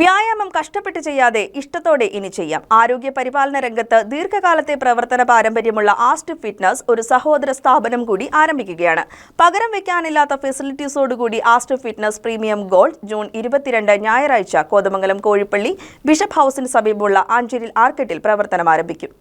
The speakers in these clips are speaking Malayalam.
വ്യായാമം കഷ്ടപ്പെട്ട് ചെയ്യാതെ ഇഷ്ടത്തോടെ ഇനി ചെയ്യാം. ആരോഗ്യ പരിപാലന രംഗത്ത് ദീർഘകാലത്തെ പ്രവർത്തന പാരമ്പര്യമുള്ള ആസ്റ്റ് ഫിറ്റ്നസ് ഒരു സഹോദര സ്ഥാപനം കൂടി ആരംഭിക്കുകയാണ്. പകരം വെക്കാനില്ലാത്ത ഫെസിലിറ്റീസോടുകൂടി Aster fitness premium gold June ഇരുപത്തിരണ്ട് ഞായറാഴ്ച കോതമംഗലം കോഴിപ്പള്ളി ബിഷപ്പ് ഹൌസിന് സമീപമുള്ള ആഞ്ചേരിൽ ആർക്കറ്റിൽ പ്രവർത്തനം ആരംഭിക്കും.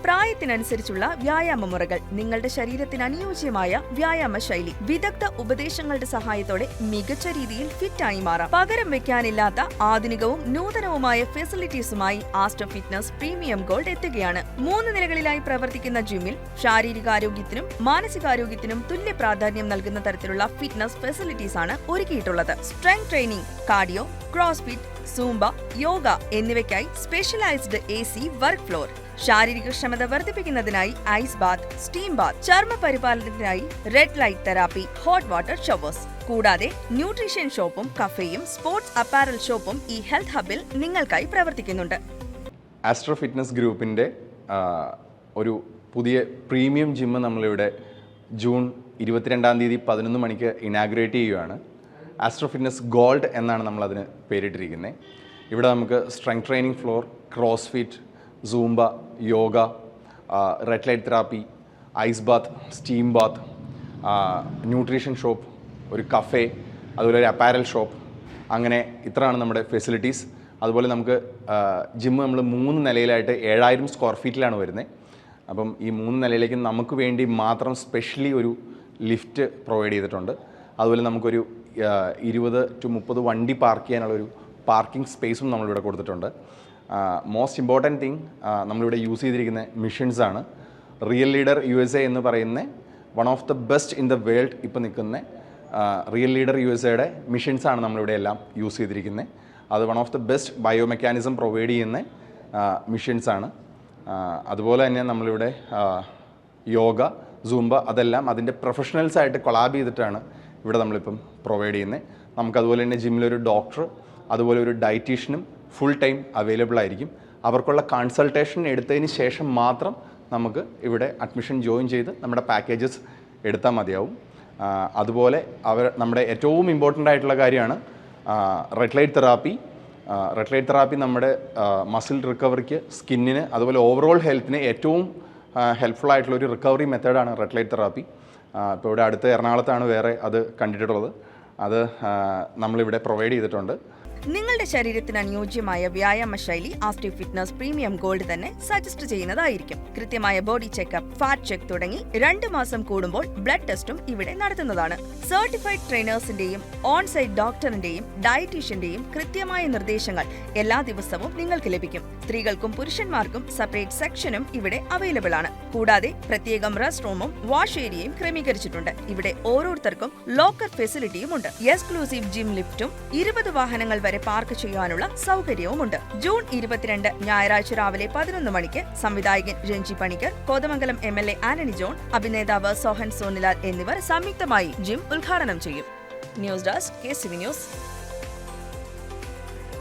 próxima പ്രായത്തിനനുസരിച്ചുള്ള വ്യായാമ മുറകൾ നിങ്ങളുടെ ശരീരത്തിന് അനുയോജ്യമായ വ്യായാമ ശൈലി വിദഗ്ധ ഉപദേശങ്ങളുടെ സഹായത്തോടെ മികച്ച രീതിയിൽ ഫിറ്റായി മാറാം. പകരം വെക്കാനില്ലാത്ത ആധുനികവും നൂതനവുമായ ഫെസിലിറ്റീസുമായി ആസ്റ്റർ ഫിറ്റ്നസ് പ്രീമിയം ഗോൾഡ് എത്തുകയാണ്. മൂന്ന് നിലകളിലായി പ്രവർത്തിക്കുന്ന ജിമ്മിൽ ശാരീരികാരോഗ്യത്തിനും മാനസികാരോഗ്യത്തിനും തുല്യ പ്രാധാന്യം നൽകുന്ന തരത്തിലുള്ള ഫിറ്റ്നസ് ഫെസിലിറ്റീസ് ആണ് ഒരുക്കിയിട്ടുള്ളത്. Strength training cardio CrossFit Zumba yoga എന്നിവയ്ക്കായി specialised A C work floor ശാരീരിക ക്ഷമത വർദ്ധിപ്പിക്കുന്നതിനായി ഐസ് ബാത്ത് സ്റ്റീം ബാത്ത് ചർമ്മ പരിപാലനത്തിനായി red light therapy hot water showers. കൂടാതെ ന്യൂട്രീഷൻ ഷോപ്പും കഫേയും സ്പോർട്സ് അപ്പാരൽ ഷോപ്പും ഈ ഹെൽത്ത് ഹബിൽ നിങ്ങൾക്കായി പ്രവർത്തിക്കുന്നുണ്ട്. ആസ്ട്രോ ഫിറ്റ്നസ് ഗ്രൂപ്പിന്റെ ഒരു പുതിയ പ്രീമിയം ജിമ്മ് നമ്മളിവിടെ ജൂൺ ഇരുപത്തിരണ്ടാം തീയതി പതിനൊന്ന് മണിക്ക് ഇനാഗ്രേറ്റ് ചെയ്യുകയാണ് ആസ്ട്രോ ഫിറ്റ്നസ് ഗോൾഡ് എന്നാണ് നമ്മളതിന് പേരിട്ടിരിക്കുന്നത്. ഇവിടെ നമുക്ക് strength training floor cross fit zumba yoga red light therapy ice bath steam bath nutrition shop ഒരു കഫേ അതുപോലെ ഒരു അപ്പാരൽ ഷോപ്പ് അങ്ങനെ ഇത്രയാണ് നമ്മുടെ ഫെസിലിറ്റീസ് അതുപോലെ നമുക്ക് ജിമ്മ് നമ്മൾ മൂന്ന് നിലയിലായിട്ട് ഏഴായിരം സ്ക്വയർ ഫീറ്റിലാണ് വരുന്നത് അപ്പം ഈ മൂന്ന് നിലയിലേക്ക് നമുക്ക് വേണ്ടി മാത്രം സ്പെഷ്യലി ഒരു ലിഫ്റ്റ് പ്രൊവൈഡ് ചെയ്തിട്ടുണ്ട്. അതുപോലെ നമുക്കൊരു ഇരുപത് ടു മുപ്പത് വണ്ടി പാർക്ക് ചെയ്യാനുള്ളൊരു പാർക്കിംഗ് സ്പേസും നമ്മളിവിടെ കൊടുത്തിട്ടുണ്ട്. മോസ്റ്റ് ഇമ്പോർട്ടന്റ് തിങ് നമ്മളിവിടെ യൂസ് ചെയ്തിരിക്കുന്ന മിഷൻസ് ആണ്. Real leader U S A എന്ന് പറയുന്ന one of the best in the world ഇപ്പോൾ നിൽക്കുന്ന റിയൽ ലീഡർ യു എസ് എയുടെ മിഷൻസ് ആണ് നമ്മളിവിടെ എല്ലാം യൂസ് ചെയ്തിരിക്കുന്നത് അത് one of the best bio mechanism provide ചെയ്യുന്ന മിഷൻസ് ആണ്. അതുപോലെ തന്നെ നമ്മളിവിടെ യോഗ സൂംബ അതെല്ലാം അതിന്റെ പ്രൊഫഷണൽസ് ആയിട്ട് കൊളാബ് ചെയ്തിട്ടാണ് ഇവിടെ നമ്മളിപ്പം പ്രൊവൈഡ് ചെയ്യുന്നത് നമുക്കതുപോലെ തന്നെ ജിമ്മിലൊരു ഡോക്ടർ അതുപോലെ ഒരു ഡയറ്റീഷ്യനും ഫുൾ ടൈം അവൈലബിൾ ആയിരിക്കും. അവർക്കുള്ള കൺസൾട്ടേഷൻ എടുത്തതിന് ശേഷം മാത്രം നമുക്ക് ഇവിടെ അഡ്മിഷൻ ജോയിൻ ചെയ്ത് നമ്മുടെ പാക്കേജസ് എടുത്താൽ മതിയാവും. അതുപോലെ അവർ നമ്മുടെ ഏറ്റവും ഇമ്പോർട്ടന്റ് ആയിട്ടുള്ള കാര്യമാണ് red light therapy red light therapy നമ്മുടെ മസിൽ റിക്കവറിക്ക് സ്കിന്നിന് അതുപോലെ ഓവറോൾ ഹെൽത്തിന് ഏറ്റവും ഹെൽപ്ഫുൾ ആയിട്ടുള്ള ഒരു റിക്കവറി മെത്തേഡാണ് റെഡ് ലൈറ്റ് തെറാപ്പി ഇപ്പോൾ ഇവിടെ അടുത്ത് എറണാകുളത്താണ് വേറെ അത് കണ്ടിട്ടുള്ളത്. അത് നമ്മളിവിടെ പ്രൊവൈഡ് ചെയ്തിട്ടുണ്ട്. നിങ്ങളുടെ ശരീരത്തിന് അനുയോജ്യമായ വ്യായാമ ശൈലി ആസ്റ്റീവ് ഫിറ്റ്നസ് പ്രീമിയം ഗോൾഡ് തന്നെ സജസ്റ്റ് ചെയ്യുന്നതായിരിക്കും. കൃത്യമായ ബോഡി ചെക്കപ്പ് ഫാറ്റ് ചെക്ക് തുടങ്ങി രണ്ട് മാസം കൂടുമ്പോൾ ബ്ലഡ് ടെസ്റ്റും ഇവിടെ നടത്തുന്നതാണ്. സർട്ടിഫൈഡ് ട്രെയിനേഴ്സിന്റെയും ഓൺസൈറ്റ് ഡോക്ടറിന്റെയും ഡയറ്റീഷ്യന്റെയും കൃത്യമായ നിർദ്ദേശങ്ങൾ എല്ലാ ദിവസവും നിങ്ങൾക്ക് ലഭിക്കും. സ്ത്രീകൾക്കും പുരുഷന്മാർക്കും സെപ്പറേറ്റ് സെക്ഷനും ഇവിടെ അവൈലബിൾ ആണ്. കൂടാതെ പ്രത്യേകം റെസ്റ്റ് റൂമും വാഷ് ഏരിയയും ക്രമീകരിച്ചിട്ടുണ്ട്. ഇവിടെ ഓരോരുത്തർക്കും ലോക്കർ ഫെസിലിറ്റിയും ഉണ്ട്. എക്സ്ക്ലൂസീവ് ജിം ലിഫ്റ്റും ഇരുപത് വാഹനങ്ങൾ വരെ പാർക്ക് ചെയ്യാനുള്ള സൗകര്യവുമുണ്ട്. ജൂൺ ഇരുപത്തിരണ്ട് ഞായറാഴ്ച രാവിലെ പതിനൊന്ന് മണിക്ക് സംവിധായകൻ Renji Panicker Kothamangalam M L A Antony John അഭിനേതാവ് Sohan Sonilal എന്നിവർ സംയുക്തമായി ജിം ഉദ്ഘാടനം ചെയ്യും. News desk K CV news.